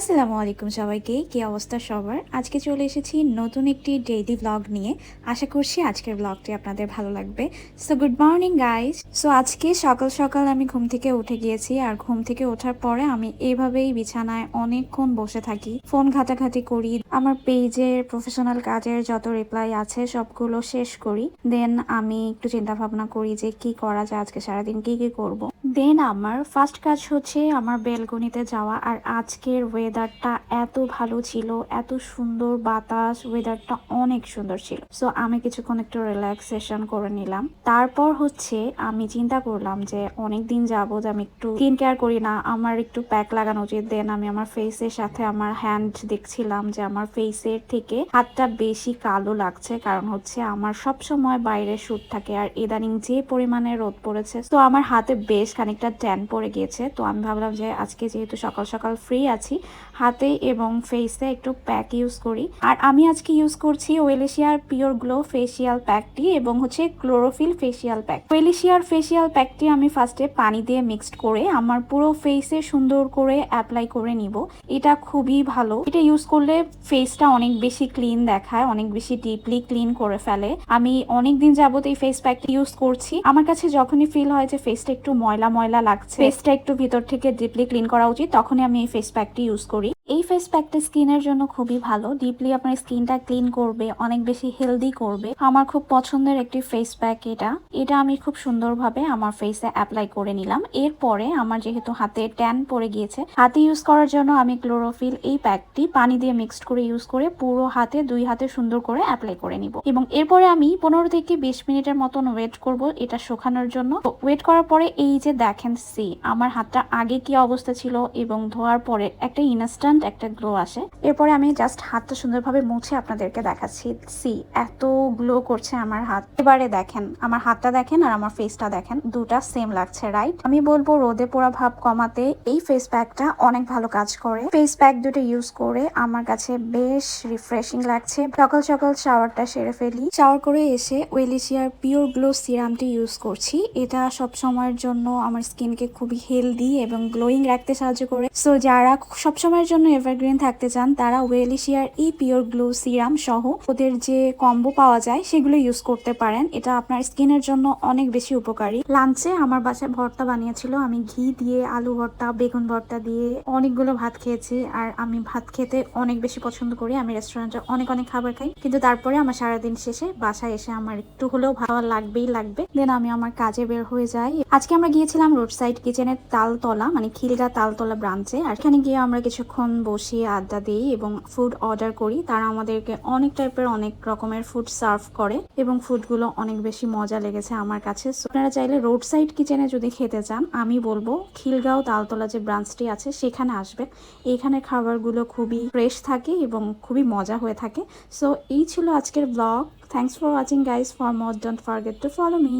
আসসালামু আলাইকুম সবাইকে, কি অবস্থা সবার? আজকে চলে এসেছি নতুন একটি ডেইলি ব্লগ নিয়ে। আশা করছি আজকের ব্লগটি আপনাদের ভালো লাগবে। So good morning guys so আজকে সকাল সকাল আমি ঘুম থেকে উঠে গিয়েছি আর ঘুম থেকে ওঠার পরে আমি এভাবেই বিছানায় অনেকক্ষণ বসে থাকি। ফোন ঘাটাঘাটি করি, আমার পেজের প্রফেশনাল কাজের যত রিপ্লাই আছে সবগুলো শেষ করি। দেন আমি একটু চিন্তা ভাবনা করি যে কি করা যায়, আজকে সারাদিন কি কি করব। দেন আমার ফার্স্ট কাজ হচ্ছে আমার বেলকনিতে যাওয়া। আর আজকের ওয়েদারটা এত ভালো ছিল, এত সুন্দর বাতাস ওয়েদারটা অনেক সুন্দর ছিল। সো আমি কিছুক্ষণ একটু রিল্যাক্সেশন করে নিলাম। তারপর হচ্ছে আমি চিন্তা করলাম যে অনেক দিন যাব যে আমি একটু স্কিন কেয়ার করি না, আমার একটু প্যাক লাগানো উচিত। দেন আমি আমার ফেসের সাথে আমার হ্যান্ড দেখছিলাম যে আমার ফেসের থেকে হাতটা বেশি কালো লাগছে, কারণ হচ্ছে আমার সব সময় বাইরে শুট থাকে। আর ইদানিং যে পরিমাণে রোদ পড়েছে, তো আমার হাতে বেশ খানিকটা ট্যান পড়ে গিয়েছে। তো আমি ভাবলাম যে আজকে যেহেতু সকাল সকাল ফ্রি আছি, হাতে এবং ফেসে একটু প্যাক ইউজ করি। আর আমি আজকে ইউজ করছি ওয়েলেশিয়ার পিওর গ্লো ফেসিয়াল প্যাকটি এবং হচ্ছে ক্লোরোফিল ফেসিয়াল প্যাক ওয়েলেশিয়ার ফেসিয়াল প্যাকটি আমি ফার্স্টে পানি দিয়ে মিক্সড করে আমার পুরো ফেসে সুন্দর করে অ্যাপ্লাই করে নিব। এটা খুবই ভালো। এটা ইউজ করলে ফেসটা অনেক বেশি ক্লিন দেখায়, অনেক বেশি ডিপলি ক্লিন করে ফেলে। আমি অনেক দিন যাবত এই ফেস প্যাকটি ইউজ করছি। আমার কাছে যখনই ফিল হয় যে ফেসটা একটু ময়লা ময়লা ময়লা লাগছে। ফেসটা একটু ভিতর থেকে ডিপলি ক্লিন করা উচিত। তখনই আমি এই ফেস প্যাকটি ইউজ করি। এই ফেস প্যাকটা স্কিনের জন্য খুবই ভালো। ডিপলি আপনার স্কিনটা ক্লিন করবে, অনেক বেশি হেলদি করবে। আমার খুব পছন্দের একটি ফেস প্যাক এটা। এটা আমি খুব সুন্দরভাবে আমার ফেসে অ্যাপ্লাই করে নিলাম। এরপরে আমার যেহেতু হাতে ট্যান পড়ে গিয়েছে, হাতে ইউজ করার জন্য আমি ক্লোরোফিল এই প্যাকটি পানি দিয়ে মিক্সড করে ইউজ করে পুরো হাতে, দুই হাতে সুন্দর করে অ্যাপ্লাই করে নিব। এবং এরপরে আমি পনেরো থেকে বিশ মিনিটের মতন ওয়েট করব এটা শুকানোর জন্য। ওয়েট করার পরে এই যে দেখেন সি আমার হাতটা আগে কি অবস্থা ছিল এবং ধোয়ার পরে একটা ইনস্ট্যান্ট একটা গ্লো আসে। এরপরে আমি জাস্ট হাতটা সুন্দরভাবে মুছে আপনাদেরকে দেখাচ্ছি। সি এত গ্লো করছে আমার হাত। এবারে দেখেন, আমার হাতটা দেখেন আর আমার ফেসটা দেখেন, দুটা সেম লাগছে রাইট আমি বলব রোদে পোড়া ভাব কমাতে এই ফেস প্যাকটা অনেক ভালো কাজ করে। ফেস প্যাক দুটো ইউজ করে আমার কাছে বেশ রিফ্রেশিং লাগছে। সকাল সকাল শাওয়ারটা সেরে ফেলি। শাওয়ার করে এসে ওয়েলিশিয়ার পিওর গ্লো সিরামটি ইউজ করছি। এটা সব সময়ের জন্য আমার স্কিনকে খুবই হেলদি এবং গ্লোয়িং রাখতে সাহায্য করে। সো যারা সব সময়ের জন্য এভারগ্রিন থাকতে চান, তারা ওয়েলিশিয়ার ই পিওর গ্লো সিরাম সহ ওদের যে কম্বো পাওয়া যায়, সেগুলো ইউজ করতে পারেন। এটা আপনার স্কিনের জন্য অনেক বেশি উপকারী। লাঞ্চে আমার বাসায় ভর্তা বানিয়েছিল। আমি ঘি দিয়ে, আলু ভর্তা, বেগুন ভর্তা দিয়ে অনেকগুলো ভাত খেয়েছি। আর আমি ভাত খেতে অনেক বেশি পছন্দ করি। আমি রেস্টুরেন্টে অনেক অনেক খাবার খাই। কিন্তু তারপরে আমার সারাদিন শেষে বাসায় এসে আমার একটু হলেও ভালো লাগবেই লাগবে। দেন আমি আমার কাজে বের হয়ে যাই। আজকে আমরা গিয়েছিলাম রোড সাইড কিচেনের তালতলা মানে খিলগা তালতলা ব্রাঞ্চে আর এখানে গিয়ে আমরা কিছুক্ষণ বসে আড্ডা দিই এবং ফুড অর্ডার করি। তারা আমাদেরকে অনেক টাইপের অনেক রকমের ফুড সার্ভ করে এবং ফুডগুলো অনেক বেশি মজা লেগেছে আমার কাছে। আপনারা চাইলে রোড সাইড কিচেনে যদি খেতে চান, আমি বলব খিলগাঁও তালতলা যে ব্রাঞ্চটি আছে, সেখানে আসবে এখানে খাবারগুলো খুবই ফ্রেশ থাকে এবং খুবই মজা হয়ে থাকে। সো এই ছিল আজকের blog thanks for watching guys for more don't forget to follow me